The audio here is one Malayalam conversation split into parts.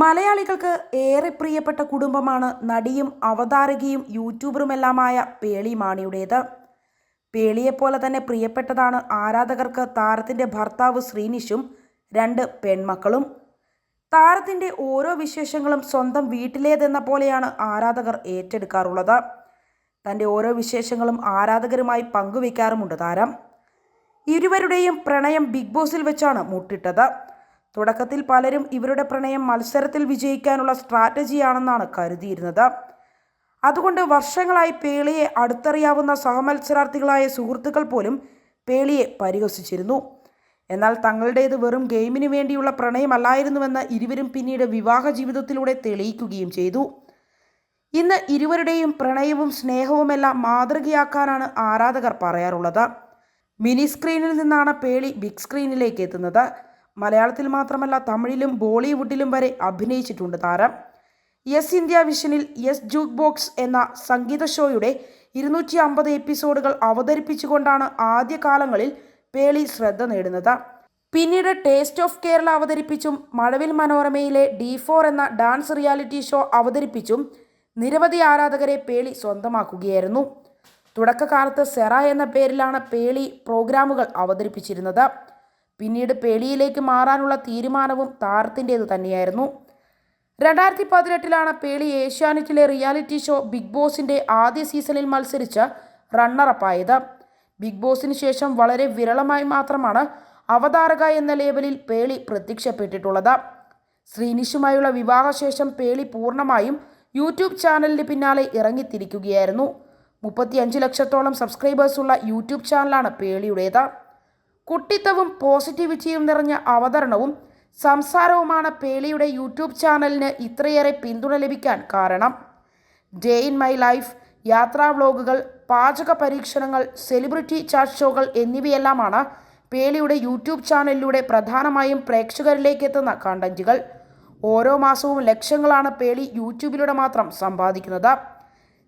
മലയാളികൾക്ക് ഏറെ പ്രിയപ്പെട്ട കുടുംബമാണ് നടിയും അവതാരകയും യൂട്യൂബറുമെല്ലാമായ പേളി മാണിയുടേത്. പേളിയെപ്പോലെ തന്നെ പ്രിയപ്പെട്ടതാണ് ആരാധകർക്ക് താരത്തിന്റെ ഭർത്താവ് ശ്രീനിഷും രണ്ട് പെൺമക്കളും. താരത്തിന്റെ ഓരോ വിശേഷങ്ങളും സ്വന്തം വീട്ടിലേതെന്ന പോലെയാണ് ആരാധകർ ഏറ്റെടുക്കാറുള്ളത്. തന്റെ ഓരോ വിശേഷങ്ങളും ആരാധകരുമായി പങ്കുവയ്ക്കാറുമുണ്ട് താരം. ഇരുവരുടെയും പ്രണയം ബിഗ് ബോസിൽ വെച്ചാണ് മുട്ടിട്ടത്. തുടക്കത്തിൽ പലരും ഇവരുടെ പ്രണയം മത്സരത്തിൽ വിജയിക്കാനുള്ള സ്ട്രാറ്റജിയാണെന്നാണ് കരുതിയിരുന്നത്. അതുകൊണ്ട് വർഷങ്ങളായി പേളിയെ അടുത്തറിയാവുന്ന സഹമത്സരാർത്ഥികളായ സുഹൃത്തുക്കൾ പോലും പേളിയെ പരിഹസിച്ചിരുന്നു. എന്നാൽ തങ്ങളുടേത് വെറും ഗെയിമിന് വേണ്ടിയുള്ള പ്രണയമല്ലായിരുന്നുവെന്ന് ഇരുവരും പിന്നീട് വിവാഹ ജീവിതത്തിലൂടെ തെളിയിക്കുകയും ചെയ്തു. ഇന്ന് ഇരുവരുടെയും പ്രണയവും സ്നേഹവുമെല്ലാം മാതൃകയാക്കാനാണ് ആരാധകർ പറയാറുള്ളത്. മിനി സ്ക്രീനിൽ നിന്നാണ് പേളി ബിഗ് സ്ക്രീനിലേക്ക് എത്തുന്നത്. മലയാളത്തിൽ മാത്രമല്ല തമിഴിലും ബോളിവുഡിലും വരെ അഭിനയിച്ചിട്ടുണ്ട് താരം. യെസ് ഇന്ത്യ വിഷനിൽ യെസ് ജൂക്ക് ബോക്സ് എന്ന സംഗീത ഷോയുടെ ഇരുന്നൂറ്റി അമ്പത് എപ്പിസോഡുകൾ അവതരിപ്പിച്ചുകൊണ്ടാണ് ആദ്യകാലങ്ങളിൽ പേളി ശ്രദ്ധ നേടുന്നത്. പിന്നീട് ടേസ്റ്റ് ഓഫ് കേരള അവതരിപ്പിച്ചും മഴവിൽ മനോരമയിലെ ഡി ഫോർ എന്ന ഡാൻസ് റിയാലിറ്റി ഷോ അവതരിപ്പിച്ചും നിരവധി ആരാധകരെ പേളി സ്വന്തമാക്കുകയായിരുന്നു. തുടക്കകാലത്ത് സെറ എന്ന പേരിലാണ് പേളി പ്രോഗ്രാമുകൾ അവതരിപ്പിച്ചിരുന്നത്. പിന്നീട് പേളിയിലേക്ക് മാറാനുള്ള തീരുമാനവും താരത്തിന്റേത് തന്നെയായിരുന്നു. രണ്ടായിരത്തി പതിനെട്ടിലാണ് പേളി ഏഷ്യാനെറ്റിലെ റിയാലിറ്റി ഷോ ബിഗ് ബോസിന്റെ ആദ്യ സീസണിൽ മത്സരിച്ച് റണ്ണറപ്പായത്. ബിഗ് ബോസിന് ശേഷം വളരെ വിരളമായി മാത്രമാണ് അവതാരക എന്ന ലേബലിൽ പേളി പ്രത്യക്ഷപ്പെട്ടിട്ടുള്ളത്. ശ്രീനിഷുമായുള്ള വിവാഹശേഷം പേളി പൂർണമായും യൂട്യൂബ് ചാനലിന് പിന്നാലെ ഇറങ്ങിത്തിരിക്കുകയായിരുന്നു. മുപ്പത്തിയഞ്ച് ലക്ഷത്തോളം സബ്സ്ക്രൈബേഴ്സുള്ള യൂട്യൂബ് ചാനലാണ് പേളിയുടേത്. കുട്ടിത്തവും പോസിറ്റിവിറ്റിയും നിറഞ്ഞ അവതരണവും സംസാരവുമാണ് പേളിയുടെ യൂട്യൂബ് ചാനലിന് ഇത്രയേറെ പിന്തുണ ലഭിക്കാൻ കാരണം. ഡേ ഇൻ മൈ ലൈഫ് യാത്രാ വ്ലോഗുകൾ പാചക പരീക്ഷണങ്ങൾ സെലിബ്രിറ്റി ചാറ്റ് ഷോകൾ എന്നിവയെല്ലാമാണ് പേളിയുടെ യൂട്യൂബ് ചാനലിലൂടെ പ്രധാനമായും പ്രേക്ഷകരിലേക്ക് എത്തുന്ന കണ്ടന്റുകൾ. ഓരോ മാസവും ലക്ഷങ്ങളാണ് പേളി യൂട്യൂബിലൂടെ മാത്രം സമ്പാദിക്കുന്നത്.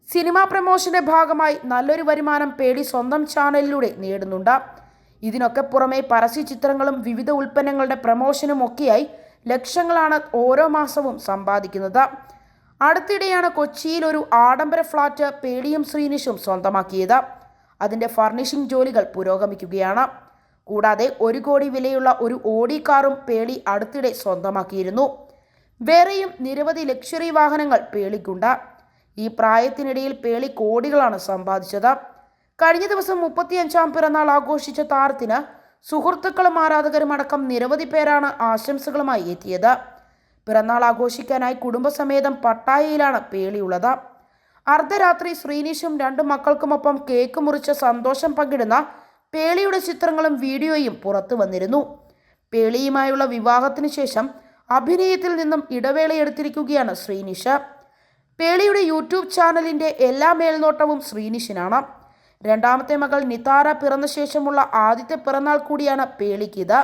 സിനിമാ പ്രമോഷന്റെ ഭാഗമായി നല്ലൊരു വരുമാനം പേളി സ്വന്തം ചാനലിലൂടെ നേടുന്നുണ്ട്. ഇതിനൊക്കെ പുറമെ പരസ്യ ചിത്രങ്ങളും വിവിധ ഉൽപ്പന്നങ്ങളുടെ പ്രമോഷനും ഒക്കെയായി ലക്ഷങ്ങളാണ് ഓരോ മാസവും സമ്പാദിക്കുന്നത്. അടുത്തിടെയാണ് കൊച്ചിയിൽ ഒരു ആഡംബര ഫ്ളാറ്റ് പേടിയും ശ്രീനിഷും സ്വന്തമാക്കിയത്. അതിന്റെ ഫർണിഷിംഗ് ജോലികൾ പുരോഗമിക്കുകയാണ്. കൂടാതെ ഒരു കോടി വിലയുള്ള ഒരു ഓടി കാറും പേളി അടുത്തിടെ സ്വന്തമാക്കിയിരുന്നു. വേറെയും നിരവധി ലക്ഷറി വാഹനങ്ങൾ പേളിക്കുണ്ട്. ഈ പ്രായത്തിനിടയിൽ പേളി കോടികളാണ് സമ്പാദിച്ചത്. കഴിഞ്ഞ ദിവസം മുപ്പത്തിയഞ്ചാം പിറന്നാൾ ആഘോഷിച്ച താരത്തിന് സുഹൃത്തുക്കളും ആരാധകരും അടക്കം നിരവധി പേരാണ് ആശംസകളുമായി എത്തിയത്. പിറന്നാൾ ആഘോഷിക്കാനായി കുടുംബസമേതം പട്ടായയിലാണ് പേളിയുള്ളത്. അർദ്ധരാത്രി ശ്രീനിഷും രണ്ട് മക്കൾക്കുമൊപ്പം കേക്ക് മുറിച്ച് സന്തോഷം പങ്കിടുന്ന പേളിയുടെ ചിത്രങ്ങളും വീഡിയോയും പുറത്തു വന്നിരുന്നു. പേളിയുമായുള്ള വിവാഹത്തിന് ശേഷം അഭിനയത്തിൽ നിന്നും ഇടവേളയെടുത്തിരിക്കുകയാണ് ശ്രീനിഷ്. പേളിയുടെ യൂട്യൂബ് ചാനലിന്റെ എല്ലാ മേൽനോട്ടവും ശ്രീനിഷിനാണ്. രണ്ടാമത്തെ മകൾ നിതാര പിറന്ന ശേഷമുള്ള ആദ്യത്തെ പിറന്നാൾ കൂടിയാണ് പേളിക്കിത്.